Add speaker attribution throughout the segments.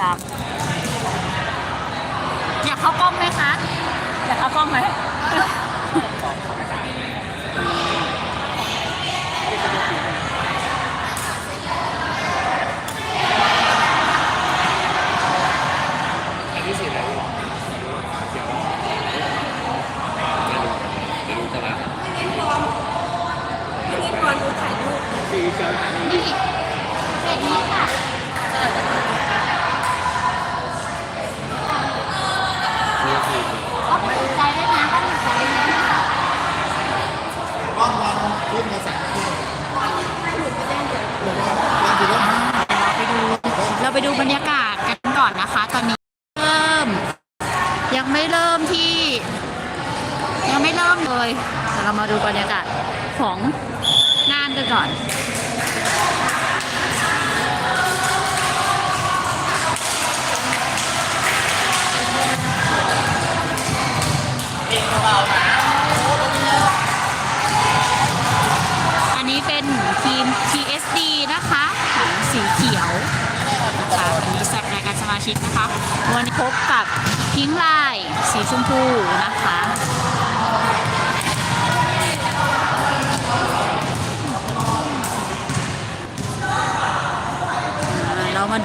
Speaker 1: ตามอยากเข้ากล้องไหมคะ อยากเข้ากล้องไหม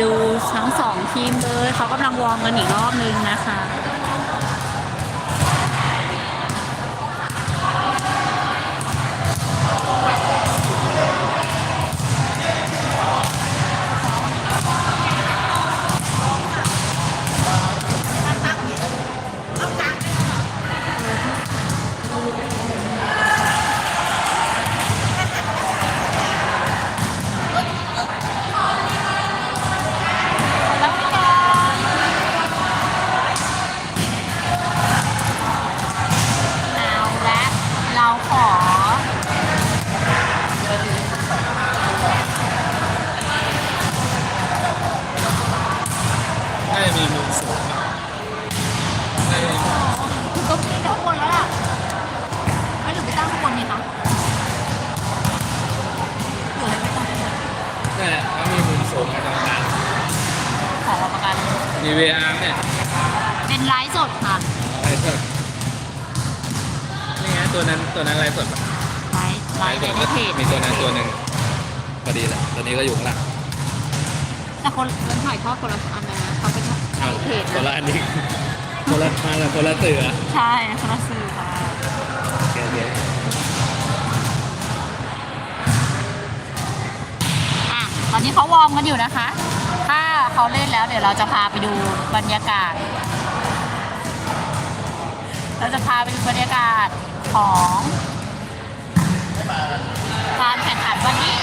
Speaker 2: ดู
Speaker 1: ทั้งสองทีมเลย เขากำลังวอร์มกันอีกรอบนึงนะคะ
Speaker 2: มัน
Speaker 1: ถ่ายทอดคนละอันนะเขาเป็น
Speaker 2: อ้าว
Speaker 1: เพจ
Speaker 2: คน
Speaker 1: นะ
Speaker 2: ละอันนี้คนละมาแล้วคนละเตือ
Speaker 1: ใช่คนละสื่อค่ะ
Speaker 2: เดี๋ยวเดี๋ยว
Speaker 1: อะตอนนี้เขาวอร์มกันอยู่นะคะ ถ้าเขาเล่นแล้วเดี๋ยวเราจะพาไปดูบรรยากาศ เราจะพาไปดูบรรยากาศของการแข่งขันวันนี้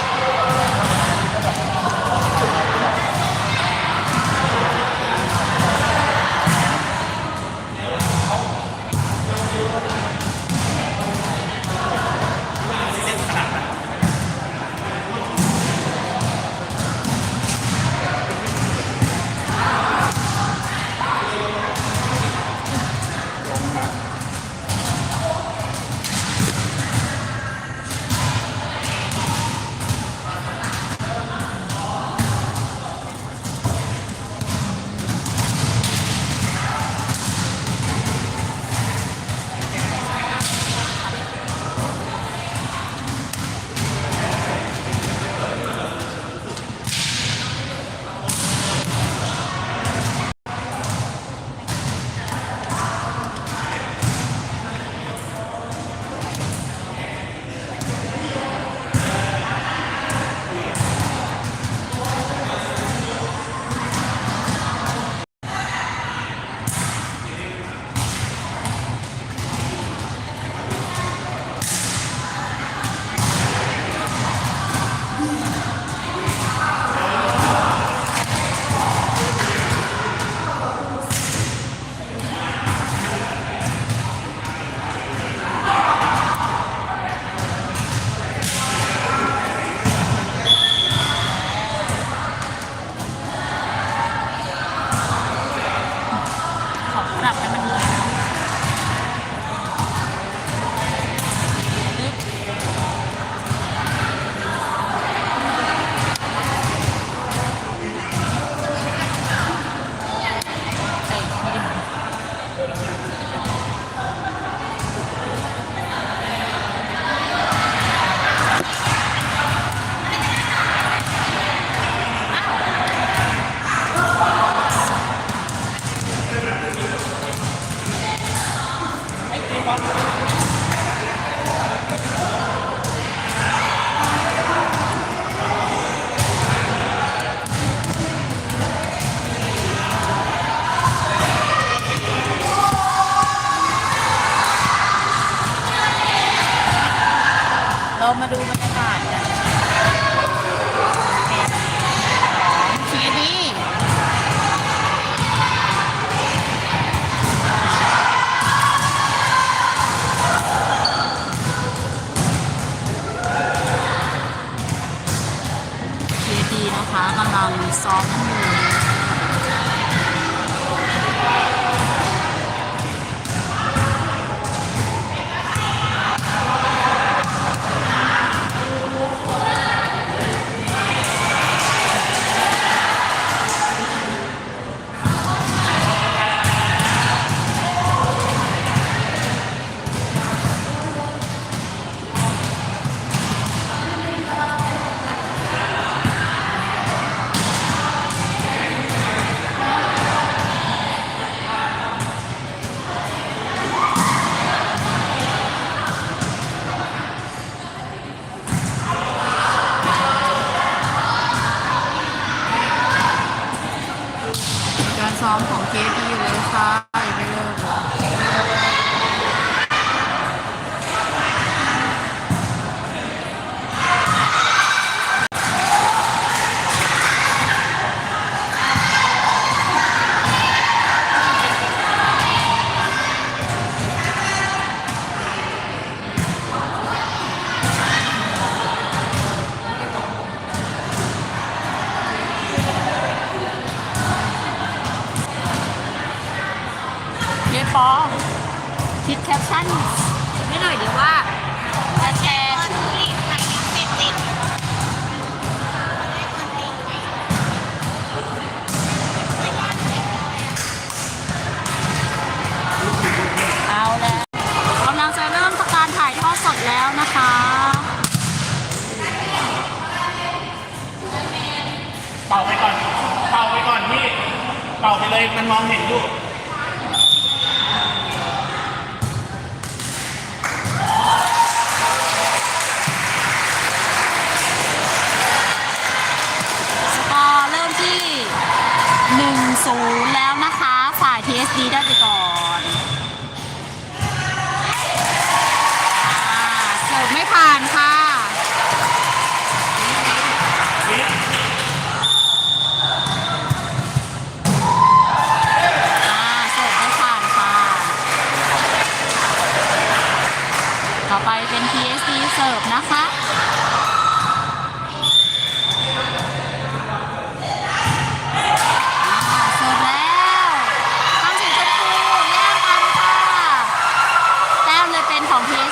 Speaker 1: ของ PSG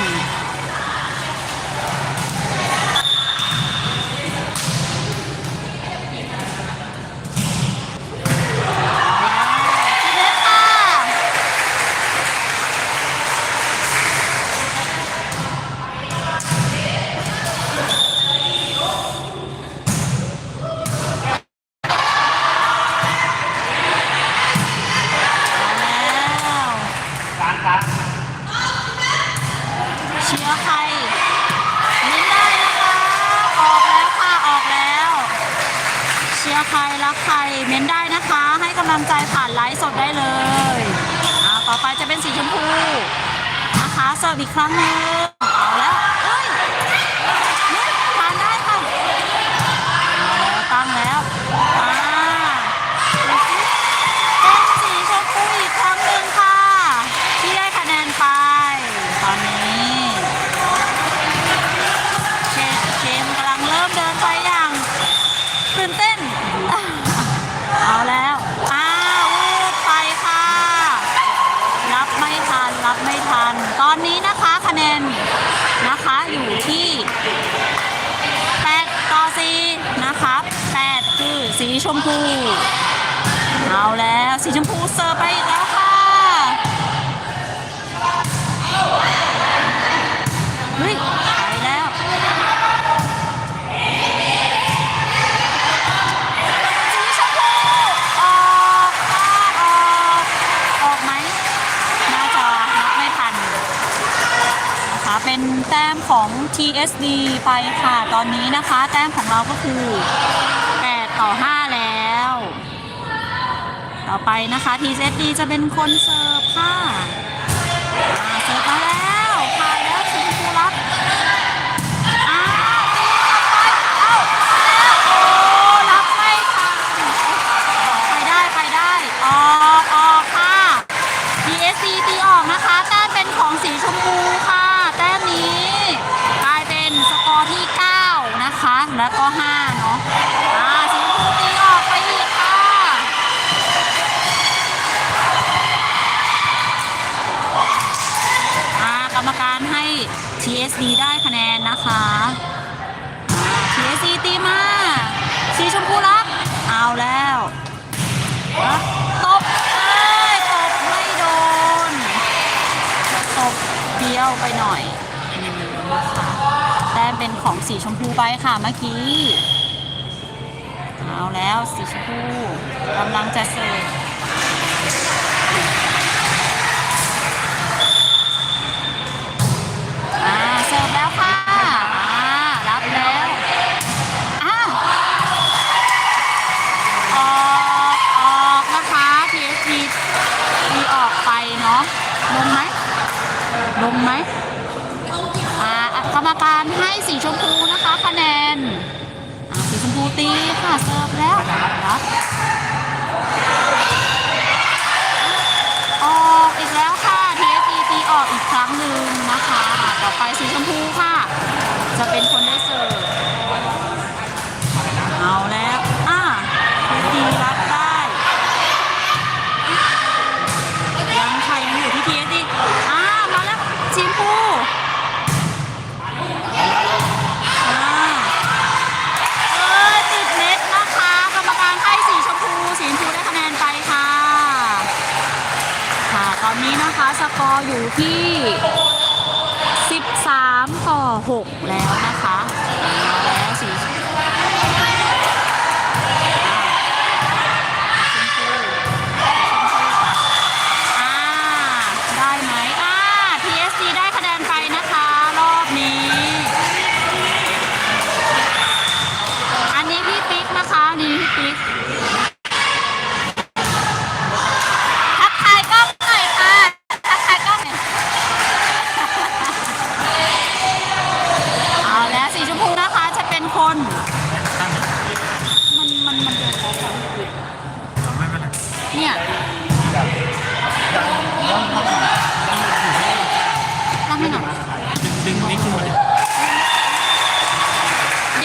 Speaker 1: รั้ แต้มของ TSD ไปค่ะ ตอนนี้นะคะ แต้มของเราก็คือ 8 ต่อ 5 แล้ว ต่อไปนะคะ TSD จะเป็นคนเสิร์ฟค่ะ แล้วก็5เนาะอ่าสีชมพูตีออกไปอีกค่ะอ่ากรรมการให้ TSD ได้คะแนนนะคะอ่า TSD ตีมาสีชมพูรับเอาแล้วตบเอ้ยตบไม่โดนตบเบี้ยวไปหน่อย เป็นของสีชมพูไปค่ะเมื่อกี้ เอาแล้วสีชมพูกำลังจะเสิร์ฟเสิร์ฟแล้วค่ะรับแล้วอ่าออกออกนะคะ PSG มีออกไปเนาะลงไหมลงไหม รรมการให้สีชมพูนะคะคะแนนสีชมพูตีค่ะเสิร์ฟแล้วรับออกอีกแล้วค่ะ TSG ตีออกอีกครั้งหนึ่งนะคะ ต่อไปสีชมพูค่ะ จะเป็นคนได้เสิร์ฟ สกอร์อยู่ที่ 13 ต่อ 6 แล้วนะ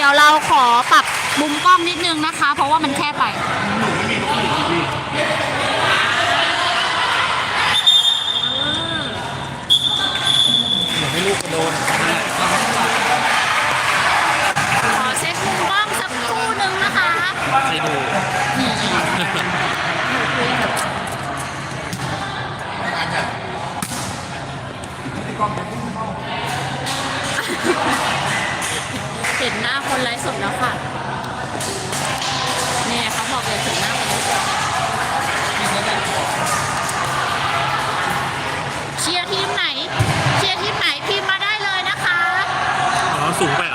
Speaker 1: ดี๋ยวเราขอปรับมุมกล้องนิดนึงนะคะ เพราะว่ามันแคบไป
Speaker 2: ให้ลูกกระโดน
Speaker 1: ห็นหน้าคนไลฟ์สดแล้วค่ะเนี่ยเขาบอกเลยถึงหน้าคนไลฟ์สดเชียร์ทีมไหน เชียร์ทีมไหนพิมพ์มาได้เลยนะคะ
Speaker 2: อ๋อ
Speaker 1: สูงไป
Speaker 2: เหร
Speaker 1: อ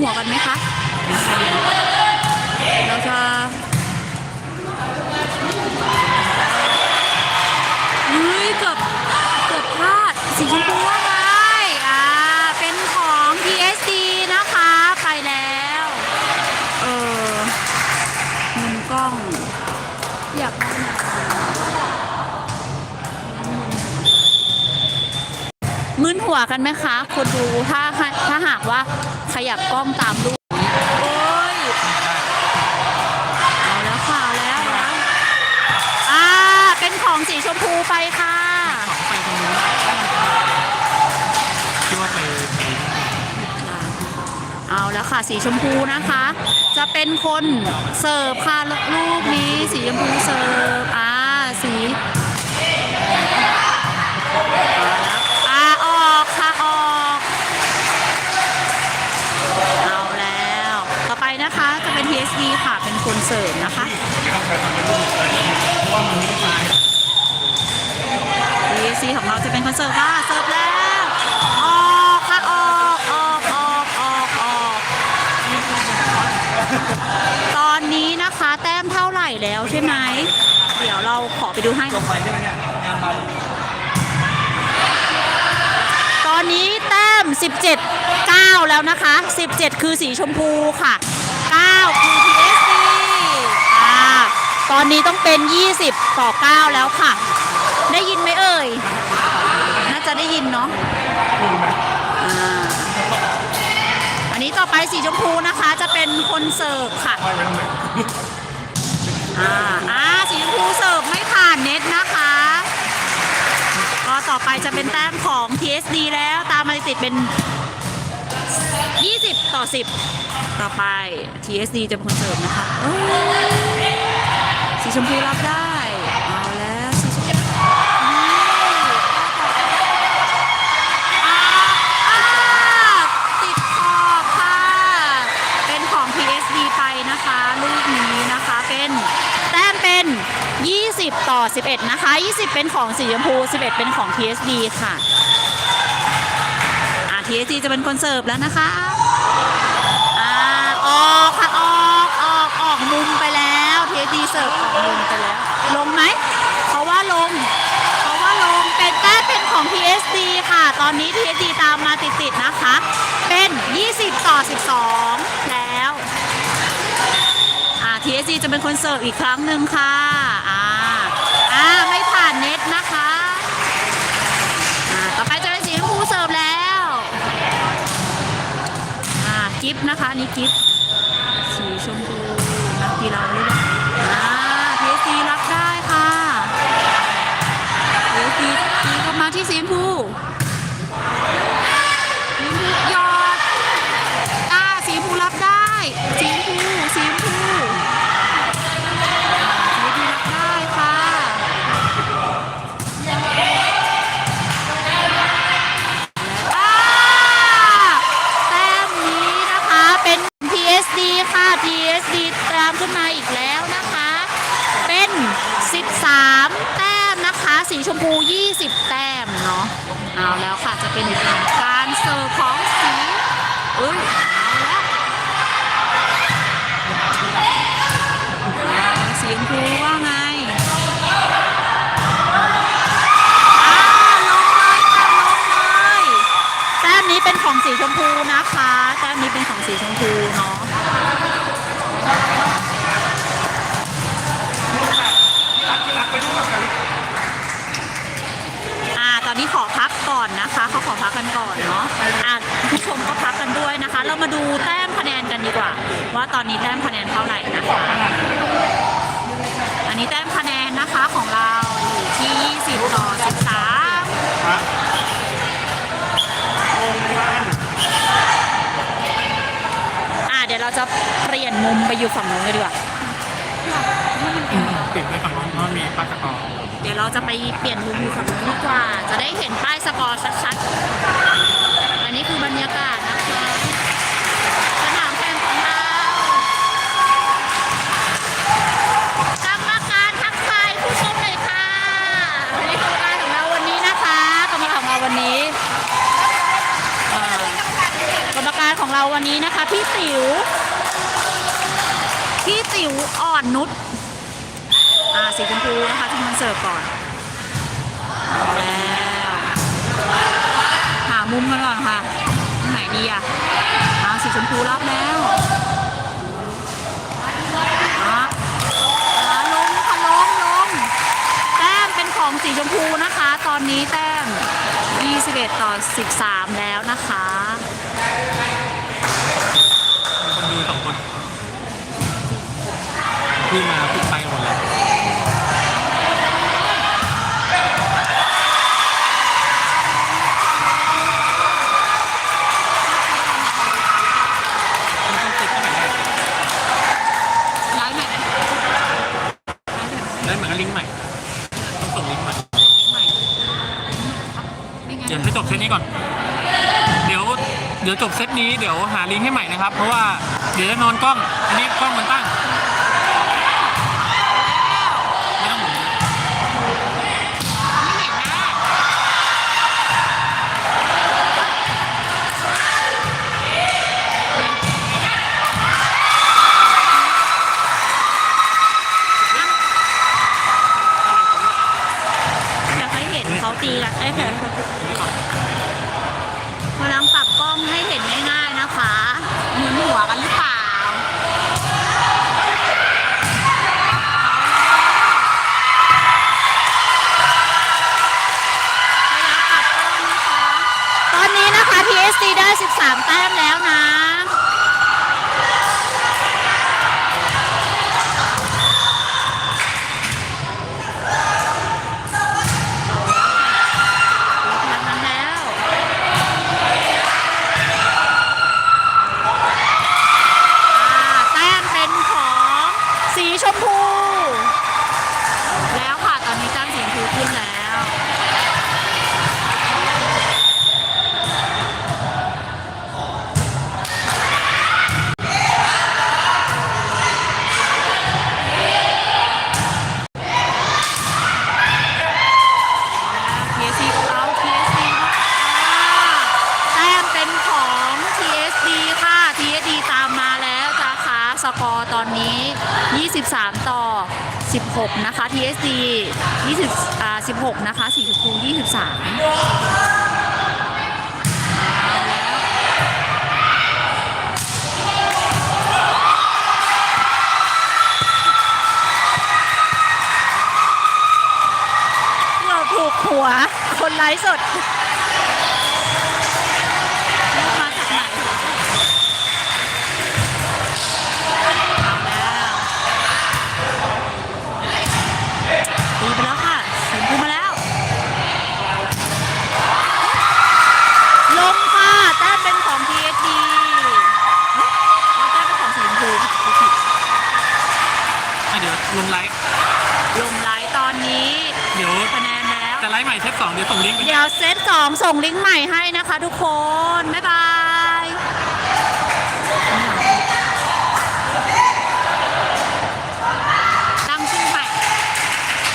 Speaker 1: หัวกันไหมคะ วกันไหมคะคนดูถ้าถ้าหากว่าขยับกล้องตามรูปโอ้ยเอาแล้วค่ะเอาแล้วเอาแล้วอ่าเป็นของสีชมพูไปค่ะ
Speaker 2: ไปตรงนู้นคิดว่าไป
Speaker 1: เอาแล้วค่ะ สีชมพูนะคะ จะเป็นคนเสิร์ฟค่ะลูกนี้ สีชมพูเสิร์ฟอ่าสี นะคะจะเป็น TSD ค่ะ เป็นคนเสิร์ฟนะคะ TSD ของเราจะเป็นคนเสิร์ฟค่ะ เสิร์ฟแล้ว ออกค่ะ ออกออกออกออกออก ตอนนี้นะคะแต้มเท่าไหร่แล้วใช่ไหม เดี๋ยวเราขอไปดูให้
Speaker 2: ลงไปได้ไหมเนี่ย
Speaker 1: ตอนนี้แต้ม 17 9 แล้วนะคะ 17 คือสีชมพูค่ะ 9 คือ TSC อ่า ตอนนี้ต้องเป็น 20 ต่อ 9 แล้วค่ะ ได้ยินไหมเอ่ย น่าจะได้ยินเนาะอ่าอันนี้ต่อไปสีชมพูนะคะจะเป็นคนเสิร์ฟค่ะ อ่าอ่าสีชมพูเสิร์ฟไม่ผ่านเน็ตนะคะ ก็ต่อไปจะเป็นแต้มของ TSD แล้วตามมาติดๆเป็น 20 ต่อ 10 ต่อไป TSD จะเป็นคนเสิร์ฟนะคะ สีชมพูรับได้ เอาแล้วสีชมพูติดขอบค่ะ เป็นของ TSD ไปนะคะ ลูกนี้นะคะเป็นแต้มเป็น 20 ต่อ 11 นะคะ 20 เป็นของสีชมพู 11 เป็นของ TSD ค่ะ อ่า TSD จะเป็นคนเสิร์ฟแล้วนะคะ เสิร์ฟออกมุมไปแล้ว ลงไหม เพราะว่าลง เพราะว่าลง เป็นแต้มเป็นของ TSD ค่ะ ตอนนี้ TSD ตามมาติดๆนะคะ เป็น 20 ต่อ 12 แล้วอ่า TSG จะเป็นคนเสิร์ฟอีกครั้งหนึ่งค่ะ อ่า อ่า ไม่ผ่านเน็ตนะคะอ่าต่อไปจะเป็นสีชมพูเสิร์ฟแล้ว อ่า กิฟนะคะนี่กิฟสีชมพูนักกีฬาเลื อ่า TSG รับได้ค่ะ TSG ตีกลับมาที่สีชมพูสีชมพูหยอดอ่าสีชมพูรับได้สีชมพูสีชมพู สีชมพู 20 แต้มเนาะเอาแล้วค่ะจะเป็นการเสิร์ฟของสีเอ้ย ว่าว่าตอนนี้แต้มคะแนนเท่าไหร่นะคะ อันนี้แต้มคะแนนนะคะของเราอยู่ที่ 20 ต่อ 13
Speaker 3: ครับ
Speaker 1: อะเดี๋ยวเราจะเปลี่ยนมุมไปอยู่ฝั่งนู้นเลยดีกว่า
Speaker 3: ปิดไว้ก่อนเพราะมีปลากระป๋อง
Speaker 1: เดี๋ยวเราจะไปเปลี่ยนมุมอยู่ฝั่งนู้นดีกว่า จะได้เห็นป้ายสกอร์ชัดๆ อันนี้คือบรรยากาศนะคะ วันนี้นะคะ พี่ติ๋วพี่ติ๋วอ่อนนุชอ่าสีชมพูนะคะที่มันเสิร์ฟก่อนเอาแล้วหามุมกันก่อนค่ะไหนดีอะอ่าสีชมพูรับแล้วอะอ่าลงค่ะลงลงแต้มเป็นของสีชมพูนะคะ ตอนนี้แต้ม 21 ต่อ 13 แล้วนะคะ
Speaker 2: คนดูสองคนที่มาปิดไปหมดเลย เดี๋
Speaker 1: ย
Speaker 2: วจบเซตนี้เดี๋ยวหาลิงก์ให้ใหม่นะครับ เพราะว่าเดี๋ยวจะนอนกล้อง อันนี้กล้องมัน 6 นะ
Speaker 1: คะ TSD 20อ่า16 นะคะ สีชมพู23เราถูกหัวคนไลฟ์สด สองเดี๋
Speaker 2: ยวส่งลิงก์ไป
Speaker 1: เดี๋ยวเซตสองส่งลิงก์ใหม่ให้นะคะทุกคน บ๊ายบาย